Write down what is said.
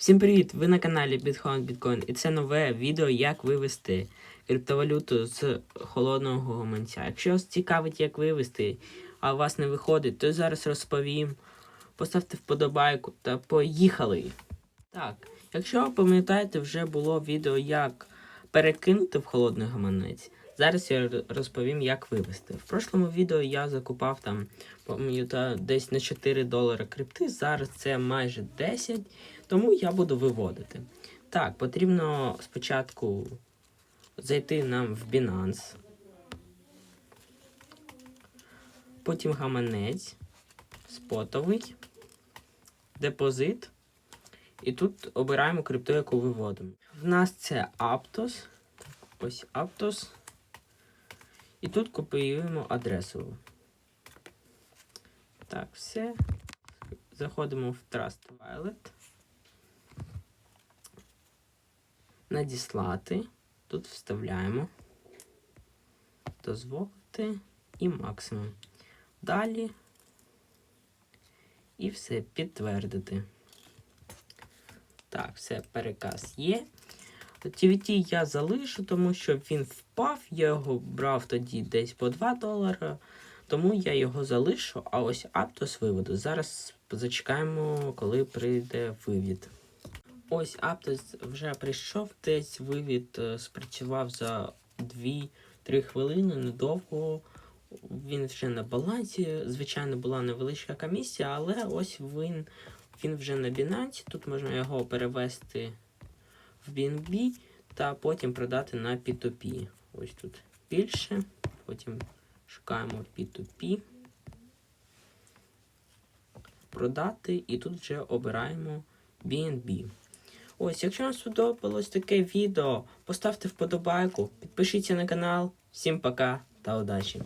Всім привіт! Ви на каналі Bitcoin Bitcoin і це нове відео, як вивести криптовалюту з холодного гаманця. Якщо вас цікавить, як вивести, а у вас не виходить, то зараз розповім. Поставте вподобайку та поїхали! Так, якщо ви пам'ятаєте, вже було відео, як перекинути в холодний гаманець. Зараз я розповім, як вивести. В прошлому відео я закупав там, пам'ятаю, десь на 4 долари крипти. Зараз це майже 10, тому я буду виводити. Так, потрібно спочатку зайти нам в Binance, потім гаманець, спотовий, депозит. І тут обираємо крипту, яку виводимо. В нас це Aptos. Ось Aptos. І тут копіюємо адресу. Так, все. Заходимо в Trust Wallet. Надіслати. Тут вставляємо. Дозволити і максимум. Далі. І все підтвердити. Так, все, переказ є. TVT я залишу, тому що він впав, я його брав тоді десь по 2 долари, тому я його залишу, а ось Aptos виведу. Зараз зачекаємо, коли прийде вивід. Ось Aptos вже прийшов, десь вивід е, спрацював за 2-3 хвилини, недовго. Він вже на балансі. Звичайно, була невеличка комісія, але ось він, він вже на Binance. Тут можна його перевести в BNB та потім продати на P2P. Ось тут більше. Потім шукаємо P2P. Продати і тут вже обираємо BNB. Ось, якщо вам сподобалось таке відео, поставте вподобайку, підпишіться на канал. Всім пока та удачі!